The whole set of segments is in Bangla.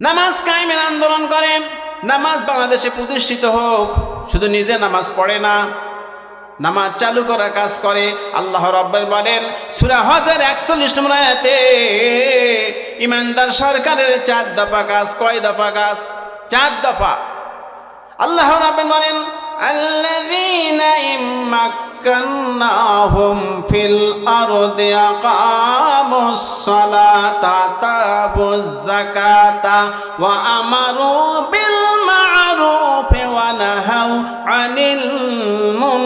নামাজ কায়েমের আন্দোলন করে। নামাজ বাংলাদেশে প্রতিষ্ঠিত হোক, শুধু নিজে নামাজ পড়ে না, নামাজ চালু করার কাজ করে। আল্লাহ রব্বের বলেন, সুরা হাজার একচল্লিশ নম্বর আয়াতে, ইমানদার সরকারের চার দফা কাজ কয় দফা কাজ চার দফা। আল্লাহ রাব্বেন বলেন, আল্লাযীনা ইম্মাক্কান্নাহুম ফিল আরদি আকামুস সালাতা তাবুজ যাকাতা ওয়া আমারু বিল মা'রুফ ওয়া নাহাউ আনিল মুনকার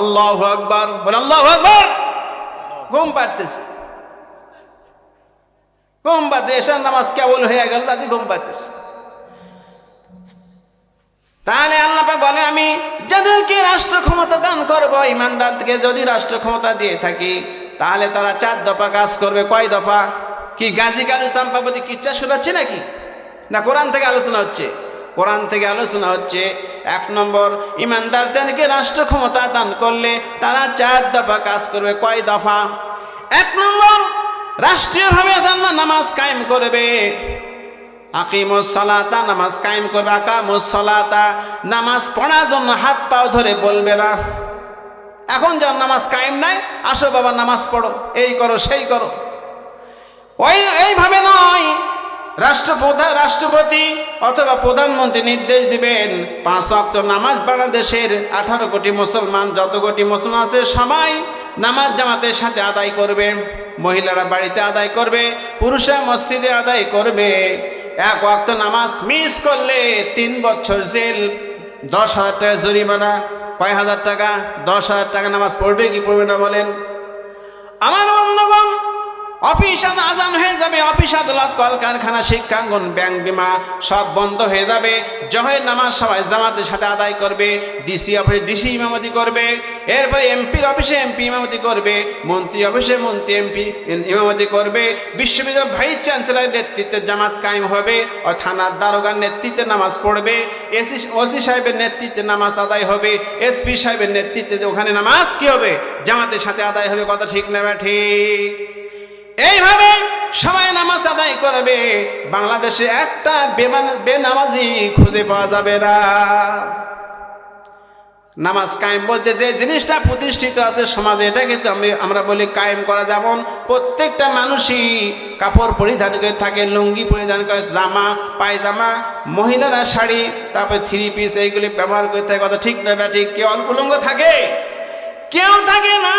আল্লাহু আকবার বল আল্লাহু আকবার ঘুম পাড়তেছে। ঘুম পাড়তে এশার নামাজ কেবল হয়ে গেল, তাতে ঘুম পাড়তেছে। তাহলে আল্লাহ বলে আমি যাদেরকে রাষ্ট্র ক্ষমতা দান করব ইমানদারকে যদি রাষ্ট্র ক্ষমতা দিয়ে থাকি, তাহলে তারা চার দফা কাজ করবে। কয় দফা? কি গাজী কালু চাম্পাবতী কিচ্ছা শোনাচ্ছে নাকি? না কোরআন থেকে আলোচনা হচ্ছে? কোরআন থেকে আলোচনা হচ্ছে, এক নম্বর, ইমানদারদেরকে রাষ্ট্র ক্ষমতা দান করলে তারা চার দফা কাজ করবে। কয় দফা? এক নম্বর, রাষ্ট্রীয়ভাবে আল্লাহ নামাজ কায়েম করবে। আকিমুস সালাতা নামাজ কায়েম করবে। আকামুস সালাতা নামাজ পড়ার জন্য হাত পাও ধরে বলবে না। এখন যখন নামাজ কায়েম নাই, আসো বাবা, নামাজ পড়ো, এই করো, সেই করো। ওই, এইভাবে নয়। রাষ্ট্রপ্রধান রাষ্ট্রপতি অথবা প্রধানমন্ত্রী নির্দেশ দিবেন, পাঁচ অক্ট নামাজ বাংলাদেশের আঠারো কোটি মুসলমান, যত কোটি মুসলমান আছে, সবাই নামাজ জামাতের সাথে আদায় করবে। মহিলারা বাড়িতে আদায় করবে, পুরুষরা মসজিদে আদায় করবে। এক ওয়াক্ত নামাজ মিস করলে তিন বছর জেল, দশ হাজার টাকা জরিমানা, কয় হাজার টাকা, দশ হাজার টাকা নামাজ পড়বে কি পড়বে না বলেন? আমার বন্ধুগণ অফিস আদ- আজান হয়ে যাবে অফিস আদালত কলকারখানা, শিক্ষাঙ্গন, ব্যাংক বিমা সব বন্ধ হয়ে যাবে। জহের নামাজ সবাই জামাতের সাথে আদায় করবে ডিসি অফিসে ডিসি ইমামতি করবে, এরপরে এমপির অফিসে এমপি ইমামতি করবে, মন্ত্রী অফিসে মন্ত্রী এমপি ইমামতি করবে বিশ্ববিদ্যালয় ভাইস চ্যান্সেলরের নেতৃত্বে জামাত কায়েম হবে, ও থানার দারোগার নেতৃত্বে নামাজ পড়বে, এসি ওসি সাহেবের নেতৃত্বে নামাজ আদায় হবে, এসপি সাহেবের নেতৃত্বে ওখানে নামাজ কি হবে? জামাতের সাথে আদায় হবে, কথা ঠিক না বা ঠিক? এইভাবে সবাই নামাজ আদায় করবে। বাংলাদেশে একটা বেনামাজি খুঁজে পাওয়া যাবে না। নামাজ কায়েম বলতে যে জিনিসটা প্রতিষ্ঠিত আছে সমাজে, এটা কিন্তু আমি আমরা বলি কায়েম করা যেমন প্রত্যেকটা মানুষই কাপড় পরিধান করে থাকে, লুঙ্গি পরিধান করে, জামা, পায়জামা, মহিলারা শাড়ি, তারপরে থ্রি পিস এইগুলি ব্যবহার করে থাকে, কথা ঠিক না ঠিক? কেউ উলঙ্গ থাকে, কেউ থাকে না।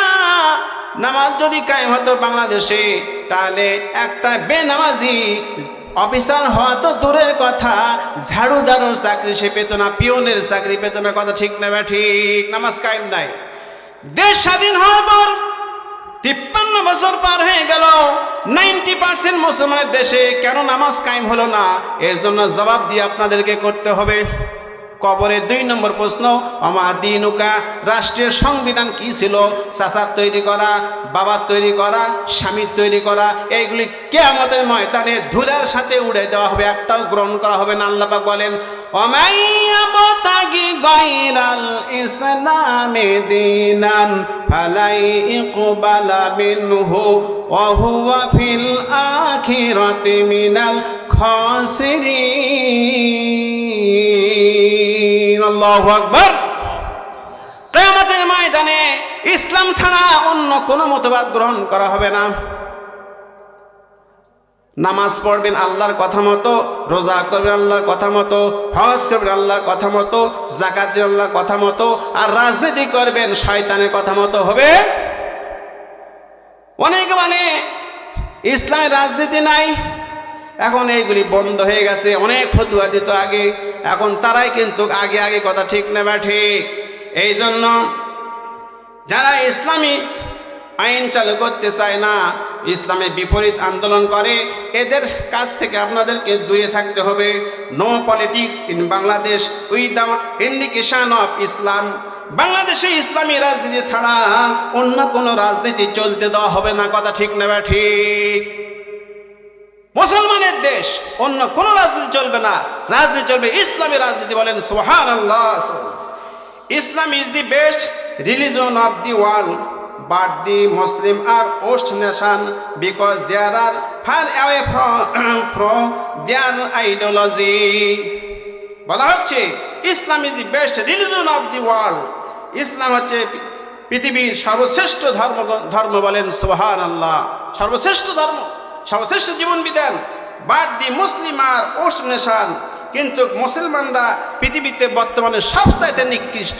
নামাজ যদি কায়েম হতো বাংলাদেশে, তাহলে একটা বেনামাজি অফিসার হওয়া তো দূরের কথা। ঝাড়ুদারোর চাকরি সে পেত না পিওনের চাকরি পেত না, কথা ঠিক না ঠিক? নামাজ কায়েম নাই। দেশ স্বাধীন হওয়ার পর তিপ্পান্ন বছর পার হয়ে গেল, নাইনটি পার্সেন্ট মুসলমানের দেশে কেন নামাজ কায়েম হলো না? এর জন্য জবাব দিয়ে আপনাদেরকে করতে হবে। কবরে দুই নম্বর প্রশ্ন অমাদিনুকা রাষ্ট্রের সংবিধান কি ছিল? চাচার তৈরি করা, বাবার তৈরি করা, স্বামীর তৈরি করা, এইগুলি কেয়ামতের ময়দানে ধুলার সাথে উড়ে দেওয়া হবে, একটাও গ্রহণ করা হবে না। আল্লাপাক বলেন মিনাল খাসিরিন। কিয়ামতের ময়দানে ইসলাম ছাড়া অন্য কোনো মতবাদ গ্রহণ করা হবে না। নামাজ পড়বেন আল্লাহর কথা মতো, রোজা করবেন আল্লাহর কথা মতো, হজ করবেন আল্লাহর কথা মতো জাকাত দেবেন আল্লাহর কথা মতো, আর রাজনীতি করবেন শয়তানের কথা মতো হবে। অনেক মানে ইসলামের রাজনীতি নাই এখন এইগুলি বন্ধ হয়ে গেছে, অনেক ফতুয়া দিত আগে, এখন তারাই কিন্তু আগে আগে কথা ঠিক নেবা ঠিক। এই জন্য যারা ইসলামী আইন চালু করতে চায় না ইসলামের বিপরীত আন্দোলন করে, এদের কাছ থেকে আপনাদেরকে দূরে থাকতে হবে। No politics in Bangladesh without indication of Islam বাংলাদেশে ইসলামী রাজনীতি ছাড়া অন্য কোনো রাজনীতি চলতে দেওয়া হবে না, কথা ঠিক নেবে ঠিক। মুসলমানের দেশ অন্য কোনো রাজনীতি চলবে না। রাজনীতি চলবে ইসলামী রাজনীতি বলেন Sohan Islam is the best religion of the world the Muslim are host nation because there are far away from, from their ideology. বলা হচ্ছে Islam is the best religion of the world ইসলাম হচ্ছে পৃথিবীর সর্বশ্রেষ্ঠ ধর্ম ধর্ম বলেন সোহান আল্লাহ সর্বশ্রেষ্ঠ ধর্ম। সর্বশ্রেষ্ঠ জীবন বিধান but the Muslim are worst nation. কিন্তু মুসলমানরা পৃথিবীতে বর্তমানে সবচাইতে নিকৃষ্ট।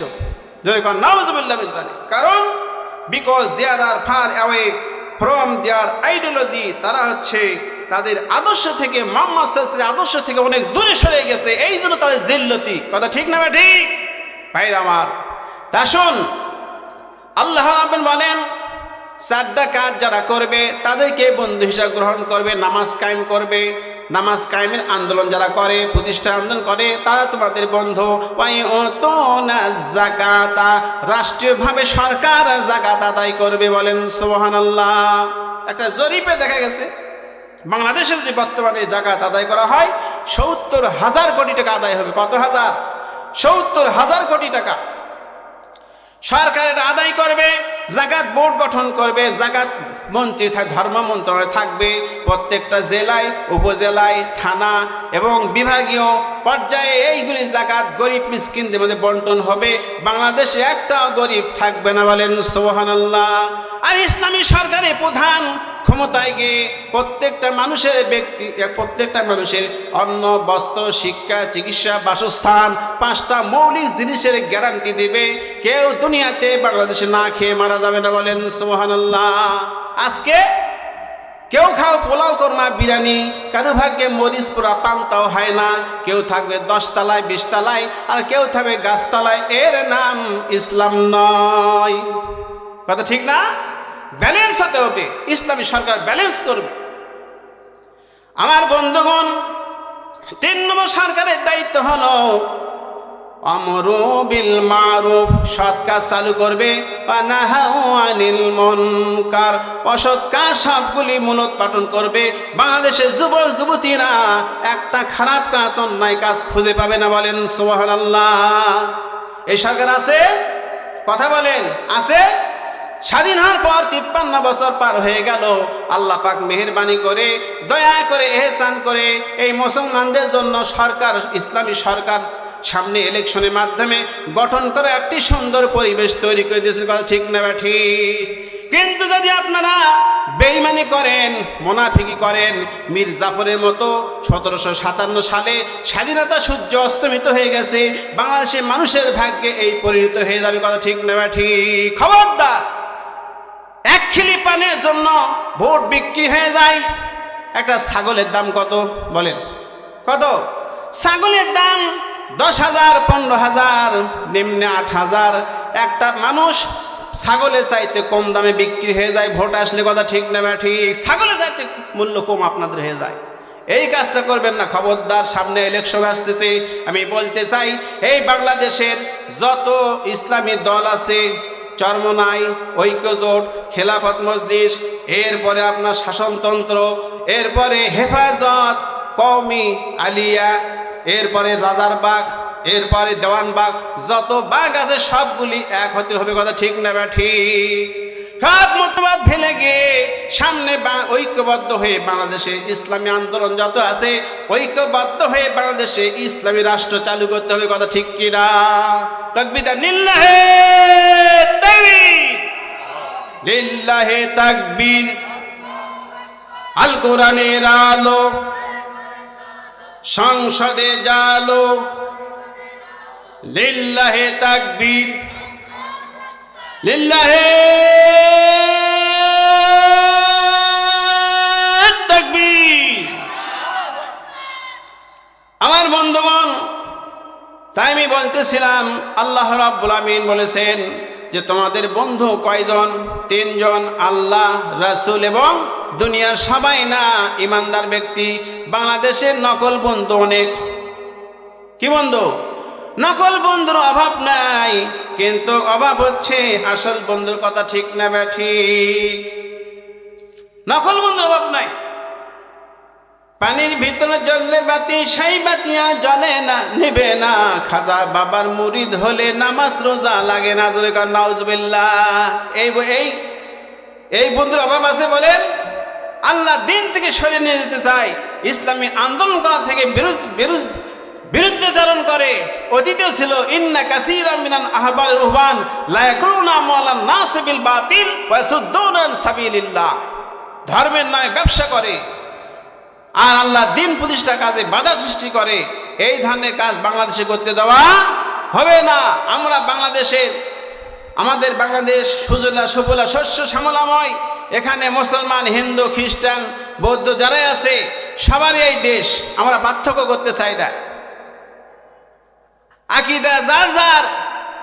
কারণ because there are far away from their ideology তারা হচ্ছে তাদের আদর্শ থেকে, মোহাম্মদ সাল্লাল্লাহু আদর্শ থেকে অনেক দূরে সরে গেছে। এই জন্য তাদের জিল্লতি। কথা ঠিক না ঠিক ভাইরা আমার, তা শোন, আল্লাহ বলেন চারটা কাজ যারা করবে, তাদেরকে বন্ধু হিসাবে গ্রহণ করবে, নামাজ কায়েম করবে। নামাজ কায়েমের আন্দোলন যারা করে প্রতিষ্ঠা আন্দোলন করে, তারা তোমাদের বন্ধু। জাকাতা রাষ্ট্রীয়ভাবে সরকার জাকাত আদায় করবে বলেন সোহান আল্লাহ একটা জরিপে দেখা গেছে, বাংলাদেশে যদি বর্তমানে জাকাত আদায় করা হয়, সত্তর হাজার কোটি টাকা আদায় হবে। কত হাজার? সত্তর হাজার কোটি টাকা। সরকার এটা আদায় করবে। জাগাত বোর্ড গঠন করবে জাগাত মন্ত্রী ধর্ম মন্ত্রণালয় থাকবে, প্রত্যেকটা জেলায়, উপজেলায়, থানা এবং বিভাগীয় পর্যায়ে এইগুলি জাগাত গরিব মিসকিনদের মধ্যে বন্টন হবে। বাংলাদেশে একটাও গরিব থাকবে না বলেন সোহানাল্লাহ আর ইসলামী সরকারের প্রধান ক্ষমতায় গিয়ে প্রত্যেকটা মানুষের ব্যক্তি, প্রত্যেকটা মানুষের অন্ন, বস্ত্র, শিক্ষা, চিকিৎসা, বাসস্থান, পাঁচটা মৌলিক জিনিসের গ্যারান্টি দেবে। কেউ দুনিয়াতে বাংলাদেশে না খেয়ে মারা যাবে না বলেন সোহানাল্লাহ আজকে কেউ খাও, পোলাও কর্মা বিরিয়ানি। কারও ভাগ্যে মরিচ পোড়া পান্তাও হয় না? কেউ থাকবে দশতলায়, বিশতলায়, আর কেউ থাকবে গাছতলায়। এর নাম ইসলাম নয়। কথা ঠিক না? ব্যালেন্স হতে হবে। ইসলামী সরকার ব্যালেন্স করবে। আমার বন্ধুগণ, তিন নম্বর সরকারের দায়িত্ব হলো অমরু বিল মারুফ, সৎ কাজ চালু করবে আনিল মনকার। অসৎ কাজ সবগুলি মূলোৎপাটন করবে। বাংলাদেশের যুবক যুবতীরা একটা খারাপ কাজ, অন্যায় কাজ খুঁজে পাবে না বলেন সোহান আল্লাহ এই সরকার আছে? কথা বলেন, আছে? স্বাধীন হওয়ার পর তিপ্পান্ন বছর পার হয়ে গেল। আল্লাহ পাক মেহরবানি করে, দয়া করে, এহসান করে এই মুসলমানদের জন্য সরকার, ইসলামী সরকার সামনে ইলেকশনের মাধ্যমে গঠন করে একটি সুন্দর পরিবেশ তৈরি করে দিয়েছেন। কথা ঠিক না ঠিক? কিন্তু যদি আপনারা বেইমানি করেন, মোনাফিকি করেন, মীর জাফরের মতো সতেরোশো সাতান্ন সালে স্বাধীনতা সূর্য অস্তমিত হয়ে গেছে বাংলাদেশের মানুষের ভাগ্যে এই পরিণত হয়ে যাবে। কথা ঠিক না ঠিক? খবরদার, এক খিলি পানের জন্য ভোট বিক্রি হয়ে যায়। একটা ছাগলের দাম কত? বলেন। কত? ছাগলের দাম দশ হাজার, পনেরো হাজার, নিম্নে আট হাজার। একটা মানুষ ছাগলের চাইতে কম দামে বিক্রি হয়ে যায়, ভোট আসলে কথা ঠিক না বা ঠিক। ছাগলের চাইতে মূল্য কম আপনাদের হয়ে যায়। এই কাজটা করবেন না, খবরদার, সামনে ইলেকশন আসতেছে। আমি বলতে চাই, এই বাংলাদেশের যত ইসলামী দল আছে, চর্মনাই, ঐক্যজোট, খেলাফত মজলিস, এরপরে আপনার শাসনতন্ত্র, এরপরে হেফাজত, কওমি আলিয়া এরপরে রাজার বাঘ, এরপরে দেওয়ান বাঘ, যত বাঘ আছে সবগুলি এক হতে হবে, কথা ঠিক না বা ঠিক? সব মতবাদ ফেলে গিয়ে সামনে ঐক্যবদ্ধ হয়ে বাংলাদেশে ইসলামী আন্দোলন যত আছে, ঐক্যবদ্ধ হয়ে বাংলাদেশে ইসলামী রাষ্ট্র চালু করতে হবে, কথা ঠিক কিনা তকবিদা নিল্লাহে লিল্লাহে তাকবীর। আল কোরআনের আলো সংসদে জালো লিল্লাহে তাকবীর। লিল্লাহে আমার বন্ধুগণ, তাই আমি বলতেছিলাম, আল্লাহ রাব্বুল আমিন বলেছেন যে তোমাদের বন্ধু কয়জন? তিনজন, আল্লাহ, রাসূল এবং দুনিয়ার সবাই না ইমানদার ব্যক্তি বাংলাদেশের নকল বন্ধু অনেক। কি বন্ধু? নকল বন্ধুর অভাব নাই, কিন্তু অভাব হচ্ছে আসল বন্ধুর কথা ঠিক না বা ঠিক। নকল বন্ধুর অভাব নাই। পানির ভিতরে জ্বললে বাতি, সেই বাতি আর জ্বলে না, নেবে না। খাজা বাবার মুরিদ হলে নামাজ রোজা লাগে না। কর এই এই এই বন্ধুর অভাব আছে বলেন? আল্লাহ দিন থেকে সরিয়ে নিয়ে যেতে চায়। ইসলামী আন্দোলন করা থেকে বিরুদ্ধ বিরুদ্ধ, বিরুদ্ধাচরণ করে। অতীতেও ছিল, ইন্না কাসীরা মিনান আহবার ধর্মের নামে ব্যবসা করে। আর আল্লাহ দিন প্রতিষ্ঠা কাজে বাধা সৃষ্টি করে। এই ধরনের কাজ বাংলাদেশে করতে দেওয়া হবে না। আমরা বাংলাদেশের আমাদের বাংলাদেশ সুজলা সুফলা শস্য শ্যামলাময়। এখানে মুসলমান, হিন্দু, খ্রিস্টান, বৌদ্ধ যারাই আছে, সবারই এই দেশ। আমরা পার্থক্য করতে চাই না। আকিদা যার যার,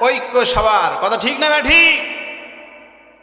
ঐক্য সবার। কথা ঠিক না ঠিক?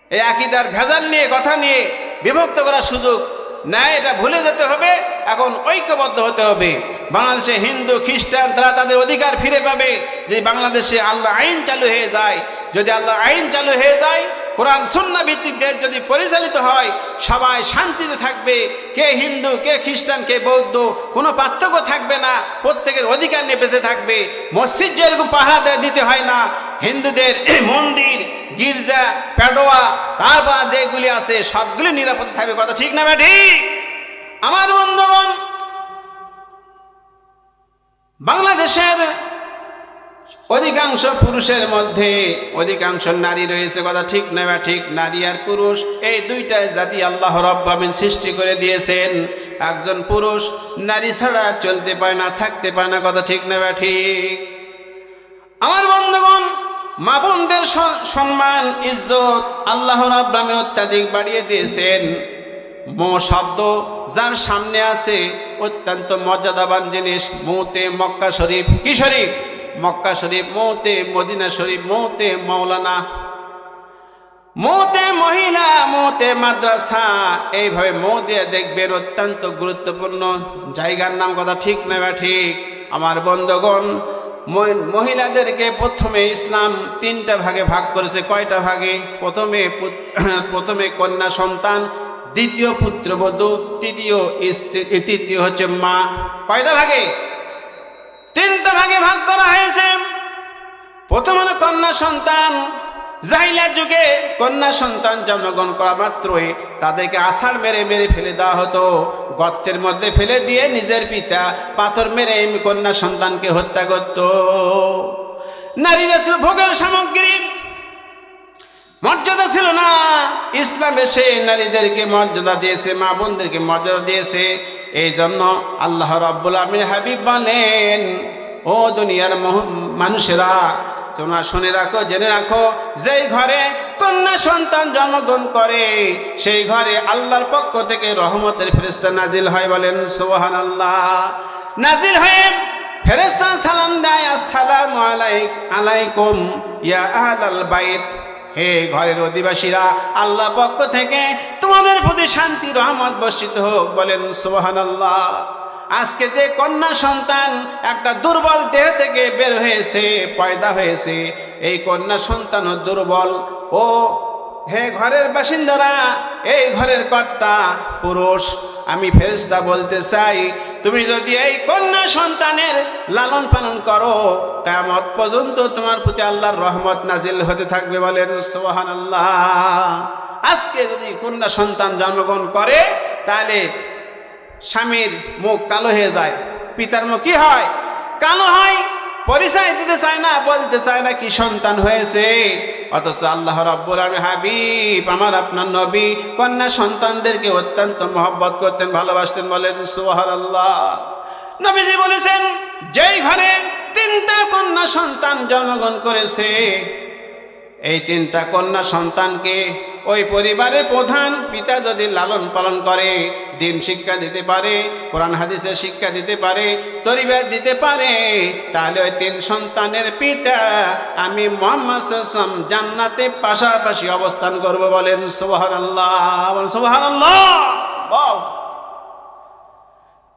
এই আকিদার ভেজাল নিয়ে, কথা নিয়ে বিভক্ত করার সুযোগ নাই, এটা ভুলে যেতে হবে। এখন ঐক্যবদ্ধ হতে হবে। বাংলাদেশে হিন্দু, খ্রিস্টান, তারা তাদের অধিকার ফিরে পাবে যে বাংলাদেশে আল্লাহ আইন চালু হয়ে যায়। যদি আল্লাহ আইন চালু হয়ে যায়, কোরআন সুন্না ভিত্তিক দেশ যদি পরিচালিত হয়, সবাই শান্তিতে থাকবে। কে হিন্দু, কে খ্রিস্টান, কে বৌদ্ধ, কোনো পার্থক্য থাকবে না। প্রত্যেকের অধিকার নিয়ে বেঁচে থাকবে। মসজিদ যেরকম দেয় দিতে হয় না। হিন্দুদের মন্দির, গির্জা, প্যাডোয়া, তারপর যেগুলি আছে, সবগুলি নিরাপদে থাকবে। কথা ঠিক না ব্যাটি আমার বন্ধুগণ বাংলাদেশের অধিকাংশ পুরুষের মধ্যে অধিকাংশ নারী রয়েছে, কথা ঠিক না বা ঠিক, নারী আর পুরুষ, এই দুইটা জাতি আল্লাহ রব্বামিন সৃষ্টি করে দিয়েছেন। একজন পুরুষ নারী ছাড়া চলতে পারে না, থাকতে পারে না, কথা ঠিক না বা ঠিক। আমার বন্ধুগণ, মা বোনদের সম্মান, ইজ্জত আল্লাহ রাব্বামে অত্যাধিক বাড়িয়ে দিয়েছেন। মো শব্দ যার সামনে আছে অত্যন্ত মর্যাদাবান জিনিস মৌতে মক্কা শরীফ। কি শরীফ? মক্কা শরীফ মৌতে মদিনা শরীফ মৌতে মৌলানা মৌতে মহিলা মৌতে মাদ্রাসা। এইভাবে মৌ দিয়ে দেখবেন অত্যন্ত গুরুত্বপূর্ণ। জায়গার নাম কথা ঠিক না বা ঠিক? আমার বন্ধগণ মহিলাদেরকে প্রথমে ইসলাম তিনটা ভাগে ভাগ করেছে। কয়টা ভাগে? প্রথমে প্রথমে কন্যা সন্তান দ্বিতীয় পুত্রবধূ, তৃতীয় তৃতীয় হচ্ছে মা। কয়টা ভাগে? তিনটা ভাগে ভাগ করা হয়েছে। প্রথম হলো কন্যা সন্তান। জাহিলার যুগে কন্যা সন্তান জন্মগ্রহণ করা মাত্রই তাদেরকে আষাঢ় মেরে মেরে ফেলে দেওয়া হতো। গর্তের মধ্যে ফেলে দিয়ে নিজের পিতা পাথর মেরে কন্যা সন্তানকে হত্যা করত। নারীরা ভোগের সামগ্রী। মর্যাদা ছিল না। ইসলাম এসে নারীদেরকে মর্যাদা দিয়েছে, মা বোনদেরকে মর্যাদা দিয়েছে। এই জন্য আল্লাহ রব্বুল আমিন হাবিব বলেন, ও দুনিয়ার মানুষেরা, তোমরা শুনে রাখো, জেনে রাখো, যেই ঘরে কন্যা সন্তান জন্মগ্রহণ করে, সেই ঘরে আল্লাহর পক্ষ থেকে রহমতের ফেরেস্তা নাজিল হয় বলেন সোহান আল্লাহ নাজিল হয়ে ফেরেস্তা সালাম দেয়, আসসালামু আলাইক, আলাইকুম ইয়া আহলাল বাইত। হে ঘরের অধিবাসীরা, আল্লাহ পক্ষ থেকে তোমাদের প্রতি শান্তি, রহমত বর্ষিত হোক, বলেন সোহান আল্লাহ আজকে যে কন্যা সন্তান একটা দুর্বল দেহ থেকে বের হয়েছে, পয়দা হয়েছে, এই কন্যা সন্তানও দুর্বল। ও, হে ঘরের বাসিন্দারা এই ঘরের কর্তা, পুরুষ, আমি ফেরেস্তা বলতে চাই, তুমি যদি এই কন্যা সন্তানের লালন পালন করো কেমত পর্যন্ত তোমার প্রতি আল্লাহর রহমত নাজিল হতে থাকবে বলেন সোহান আল্লাহ আজকে যদি কন্যা সন্তান জন্মগ্রহণ করে, তাহলে স্বামীর মুখ কালো হয়ে যায়, পিতার মুখ কি হয়? কালো হয় পরিচয় দিতে চায় না, বলতে চায় না কি সন্তান হয়েছে। অথচ আল্লাহ রব্বুল আলমী হাবিব, আমার আপনার নবী, কন্যা সন্তানদেরকে অত্যন্ত মহব্বত করতেন, ভালোবাসতেন, বলেন সোহার আল্লাহ নবীজি বলেছেন, যেই ঘরে তিনটা কন্যা সন্তান জন্মগ্রহণ করেছে, এই তিনটা কন্যা সন্তানকে ওই পরিবারের প্রধান পিতা যদি লালন পালন করে, দিন শিক্ষা দিতে পারে, কোরআন, হাদিসের শিক্ষা দিতে পারে তরিবাদ দিতে পারে, তাহলে ওই তিন সন্তানের পিতা আমি মোহাম্মদ জান্নাতে পাশাপাশি অবস্থান করব বলেন সোহান আল্লাহ সোহান আল্লাহ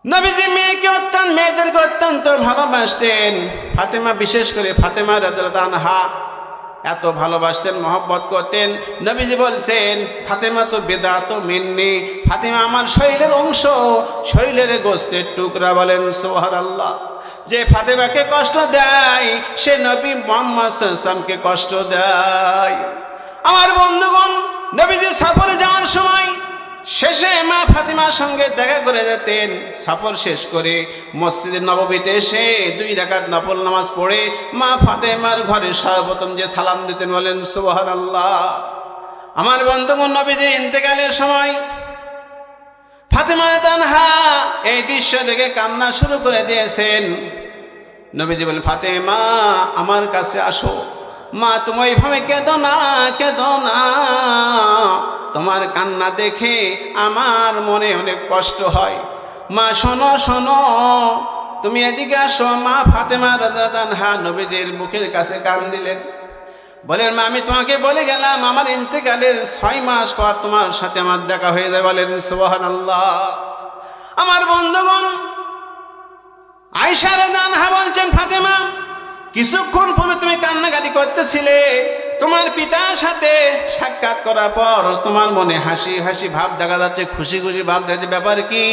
নবীজি মেয়েকে অত্যন্ত, মেয়েদেরকে অত্যন্ত ভালোবাসতেন। ফাতেমা বিশেষ করে ফাতেমা রাদিয়াল্লাহু আনহা এত ভালোবাসতেন, মহব্বত করতেন। নবীজি বলছেন, ফাতেমা তো বেদা তো মিন্নি। ফাতেমা আমার শৈলের অংশ। শৈলের গোস্তের টুকরা বলেন সোহার আল্লাহ যে ফাতেমাকে কষ্ট দেয়, সে নবী মোহাম্মদ সাল্লামকে কষ্ট দেয়। আমার বন্ধুগণ নবীজি সফরে যাওয়ার সময় শেষে মা ফাতিমার সঙ্গে দেখা করে যেতেন, সফর শেষ করে মসজিদের নববীতে এসে দুই রাকাত নফল নামাজ পড়ে মা ফাতেমার ঘরে সর্বপ্রথম যে সালাম দিতেন বলেন সুবহান আল্লাহ আমার বন্ধুগণ, নবীজির ইন্তেকালের সময় ফাতেমা তানহা এই দৃশ্য দেখে কান্না শুরু করে দিয়েছেন। নবীজি বলেন, ফাতেমা, আমার কাছে আসো। মা, তুমি ওইভাবে কেঁদো না কেঁদো না। তোমার কান্না দেখে আমার মনে অনেক কষ্ট হয়। মা, শোনো শোনো, তুমি এদিকে আসো। মা, ফাতেমা রাজা নবীজির মুখের কাছে কান দিলেন। বলেন, মা, আমি তোমাকে বলে গেলাম, আমার ইন্তেকালের ছয় মাস পর তোমার সাথে আমার দেখা হয়ে যায়। বলেন সোহান আল্লাহ আমার বন্ধুগণ আয়সার হা বলছেন, ফাতেমা কিছুক্ষণ পূর্বে তুমি কান্নাকাটি করতেছিলে। তোমার পিতার সাথে সাক্ষাৎ করার পর তোমার মনে হাসি হাসি ভাব দেখা যাচ্ছে, খুশি খুশি ভাব দেখা যাচ্ছে। ব্যাপার কি?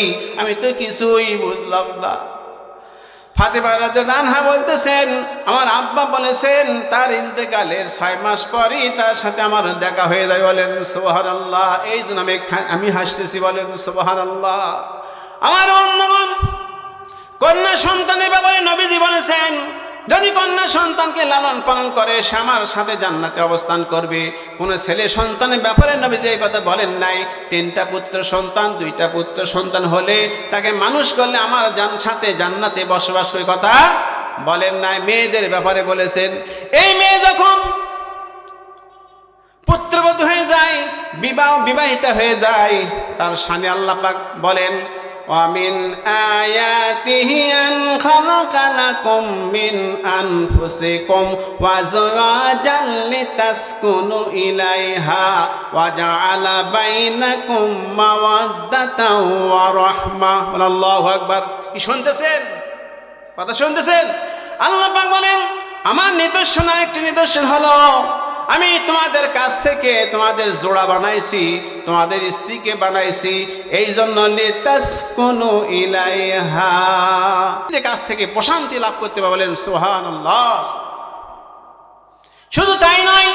আমি তো কিছুই বুঝলাম না। ফাতেমা রাজা বলতেছেন, আমার আব্বা বলেছেন, তার ইন্তেকালের ছয় মাস পরই তার সাথে আমার দেখা হয়ে যায়। বলেন সোহার আল্লাহ এই জন্য আমি আমি হাসতেছি, বলেন সোহার আল্লাহ আমার বন্ধুগণ, কন্যা সন্তানের ব্যাপারে নবীজি বলেছেন যদি কন্যা সন্তানকে লালন পালন করে, সে আমার সাথে জান্নাতে অবস্থান করবে। কোনো ছেলে সন্তানের ব্যাপারে নবীজি যে কথা বলেন নাই। তিনটা পুত্র সন্তান, দুইটা পুত্র সন্তান হলে তাকে মানুষ করলে আমার জান, সাথে জান্নাতে বসবাস করে কথা বলেন নাই। মেয়েদের ব্যাপারে বলেছেন, এই মেয়ে যখন পুত্রবধূ হয়ে যায় বিবাহ বিবাহিতা হয়ে যায়, তার সানে আল্লাপাক বলেন ومن آياته أن خلق لكم من أنفسكم وأزواجا لتسكنوا إليها وجعل بينكم مودة ورحمة الله أكبر কি শুনতেছেন কথা শুনতেছেন আল্লাহ পাক বলেন আমার নিদর্শন একটি নিদর্শন হলো আমি তোমাদের কাছ থেকে তোমাদের জোড়া বানাইছি তোমাদের স্ত্রীকে বানাইছি এই জন্য লেতাস কোনো ইলাইহা যে কাছ থেকে প্রশান্তি লাভ করতে পারবে বলেন সোহান শুধু তাই নয়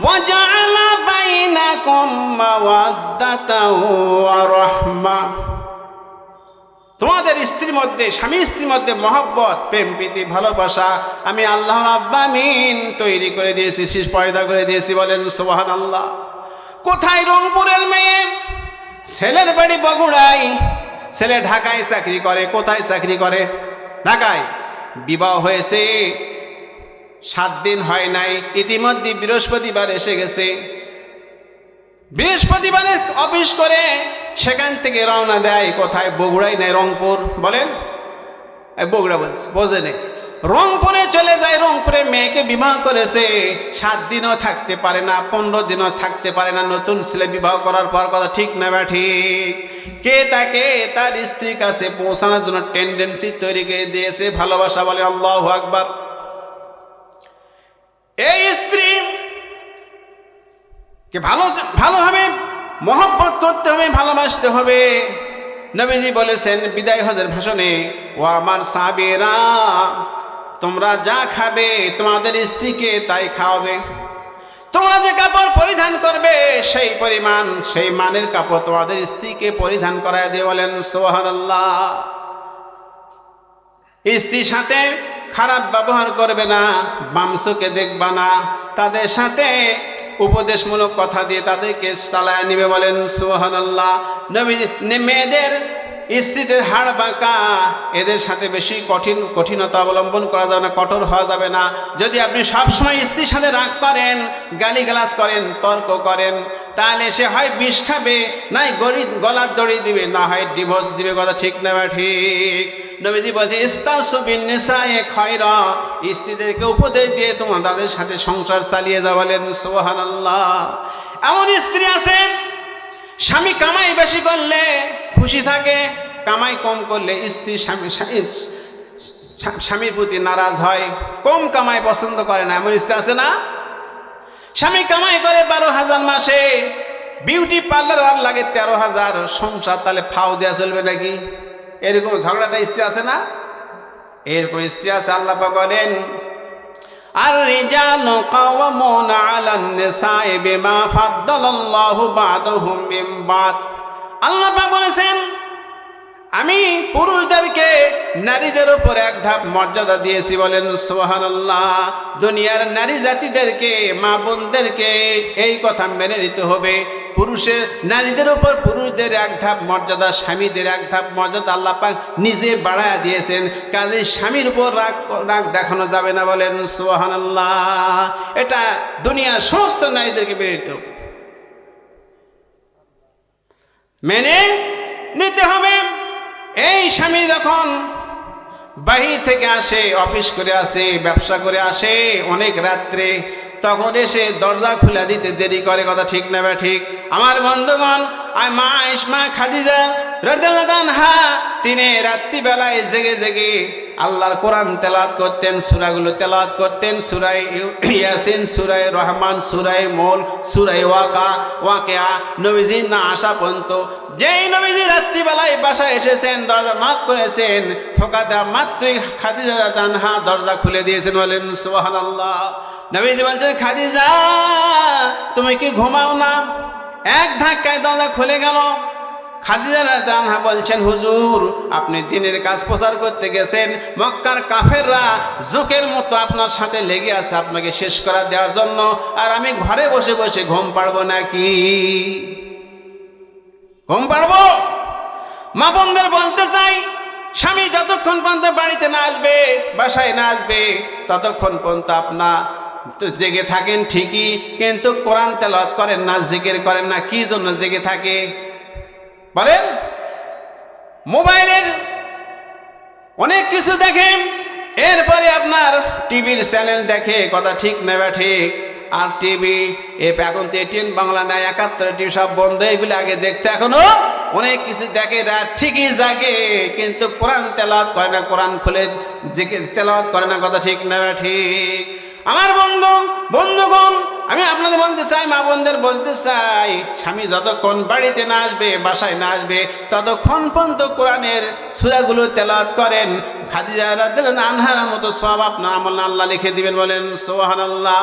وجعل بينكم مودة ورحمة তোমাদের স্ত্রীর মধ্যে স্বামী স্ত্রীর মধ্যে মহব্বত, প্রেম, প্রীতি, ভালোবাসা আমি আল্লাহ আব্বামিন তৈরি করে দিয়েছি শিশ পয়দা করে দিয়েছি বলেন সোহান আল্লাহ কোথায় রংপুরের মেয়ে? ছেলের বাড়ি বগুড়াই ছেলে ঢাকায় চাকরি করে, কোথায় চাকরি করে? ঢাকায়। বিবাহ হয়েছে, সাত দিন হয় নাই, ইতিমধ্যে বৃহস্পতিবার এসে গেছে। বৃহস্পতিবারে অফিস করে সেখান থেকে রওনা দেয়, কোথায়? বগুড়াই নেয় রংপুর। বলেন? বগুড়া বলছে, বোঝে নেই। রংপুরে চলে যায়, রংপুরে মেয়েকে বিবাহ করেছে। সাত দিনও থাকতে পারে না, পনেরো দিনও থাকতে পারে না। নতুন ছেলে বিবাহ করার পর কথা ঠিক না বা ঠিক? কে তাকে? তার স্ত্রীর কাছে পৌঁছানোর জন্য টেন্ডেন্সি তৈরি করে দিয়েছে, ভালোবাসা বলে আল্লাহ আকবার। এই কে ভালো ভালোভাবে মহব্বত করতে হবে, ভালোবাসতে হবে। নবীজি বলেছেন, বিদায় হজের ভাষণে ও আমার সাবেরা, তোমরা যা খাবে, তোমাদের স্ত্রীকে তাই খাওয়াবে। তোমরা যে কাপড় পরিধান করবে, সেই পরিমাণ, সেই মানের কাপড় তোমাদের স্ত্রীকে পরিধান করায় দিয়ে বলেন সোহান আল্লাহ স্ত্রীর সাথে খারাপ ব্যবহার করবে না, বামসুকে দেখবা না, তাদের সাথে উপদেশমূলক কথা দিয়ে তাদেরকে চালায় নিবে বলেন সোহান আল্লাহ নবী মেয়েদের স্ত্রীদের হাড় বাঁকা, এদের সাথে বেশি কঠিন, কঠিনতা অবলম্বন করা যাবে না, কঠোর হওয়া যাবে না। যদি আপনি সবসময় স্ত্রীর সাথে রাগ করেন, গালিগালাজ করেন, তর্ক করেন, তাহলে সে হয় বিষ খাবে নাই গড়ি, গলার দড়ি দিবে, না হয় ডিভোর্স দিবে, কথা ঠিক না ঠিক। নবীজি বলছে ইস্তাউ সুবিন নিসায়ে খয়রা স্ত্রীদেরকে উপদেশ দিয়ে তোমার তাদের সাথে সংসার চালিয়ে যা বলেন সোহান আল্লাহ এমন স্ত্রী আছে স্বামী কামাই বেশি করলে খুশি থাকে, কামাই কম করলে স্ত্রী স্বামী স্বামী- স্বামীর প্রতি নারাজ হয়, কম কামাই পছন্দ করে না, এমন স্ত্রী আছে না? স্বামী কামাই করে বারো হাজার মাসে, বিউটি পার্লার আর লাগে তেরো হাজার, সংসার তাহলে ফাও দেওয়া চলবে নাকি? এরকম ঝগড়াটা স্ত্রী আছে না? এরকম স্ত্রী আছে, আল্লাহ পাক বলেন الرجال قوامون على النساء بما فضل الله بعضهم من بعض আল্লাহ পাক বলেছেন আমি পুরুষদেরকে নারীদের উপর এক ধাপ মর্যাদা দিয়েছি বলেন সোহানাল্লাহ দুনিয়ার নারী জাতিদেরকে, মা বোনদেরকে এই কথা মেনে নিতে হবে। পুরুষের, নারীদের উপর পুরুষদের এক ধাপ মর্যাদা, স্বামীদের এক ধাপ মর্যাদা আল্লাহ পাক নিজে বাড়ায় দিয়েছেন। কাজে স্বামীর উপর রাগ রাগ দেখানো যাবে না বলেন সোহানাল্লাহ এটা দুনিয়ার সমস্ত নারীদেরকে মেনে নিতে হবে। মেনে নিতে হবে। এই স্বামী যখন বাহির থেকে আসে, অফিস করে আসে, ব্যবসা করে আসে অনেক রাত্রে, তখন এসে দরজা খুলে দিতে দেরি করে, কথা ঠিক না ঠিক? আমার বন্ধুগণ, আর মা ইসমা খাদিজা রদান হা তিনি রাত্রিবেলায় জেগে জেগে আল্লাহর কোরআন তেলাত করতেন, সুরাগুলো তেলাত করতেন সুরাই ইয়াসিন সুরাই রহমান সুরাই মোল সুরাই ওয়াকা, ওয়াকেয়া নবীজি না আসা পর্যন্ত। যেই নবীজি রাত্রিবেলায় বাসায় এসেছেন, দরজা নক করেছেন ঠোকাদা মাত্রই খাদিজা তানহা দরজা খুলে দিয়েছেন, বলেন সোহান আল্লাহ নবীজি বলছেন, খাদিজা, তুমি কি ঘুমাও না? এক ধাক্কায় দরজা খুলে গেল। খাদিজা বলছেন, হুজুর, আপনি দিনের কাজ প্রচার করতে গেছেন। মক্কার কাফেররা জোকের মতো আপনার সাথে লেগে আছে আপনাকে শেষ করা দেওয়ার জন্য। আর আমি ঘরে বসে বসে ঘুম পারব নাকি? ঘুম পারব মা বোনদের বলতে চাই, স্বামী যতক্ষণ পর্যন্ত বাড়িতে না আসবে, বাসায় না আসবে, ততক্ষণ পর্যন্ত আপনার তো জেগে থাকেন ঠিকই, কিন্তু কোরআন তেলাওয়াত করেন না, জিকির করেন না, কি জন্য জেগে থাকে? বলেন? মোবাইলের অনেক কিছু দেখেন এরপরে আপনার টিভির চ্যানেল দেখে, কথা ঠিক নেবে ঠিক, আর টিভি, এ এখন তো এটিএন বাংলা নাই, একাত্তর টিভি সব বন্ধ, এগুলো আগে দেখতে, এখনও অনেক কিছু দেখে রাত ঠিকই জাগে, কিন্তু কোরআন তেলাওয়াত করে না, কোরআন খুলে জেকে তেলাওয়াত করে না, কথা ঠিক নেবে ঠিক। আমার বন্ধু, বন্ধুগণ আমি আপনাদের বলতে চাই, মা বোনদের বলতে চাই, স্বামী যতক্ষণ বাড়িতে না আসবে, বাসায় না আসবে, ততক্ষণ পর্যন্ত কোরআনের সুরাগুলো তেলাত করেন। খাদিজা রাদিয়াল্লাহু আনহার মতো সব আপনার আমল আল্লাহ লিখে দিবেন বলেন সোহান আল্লাহ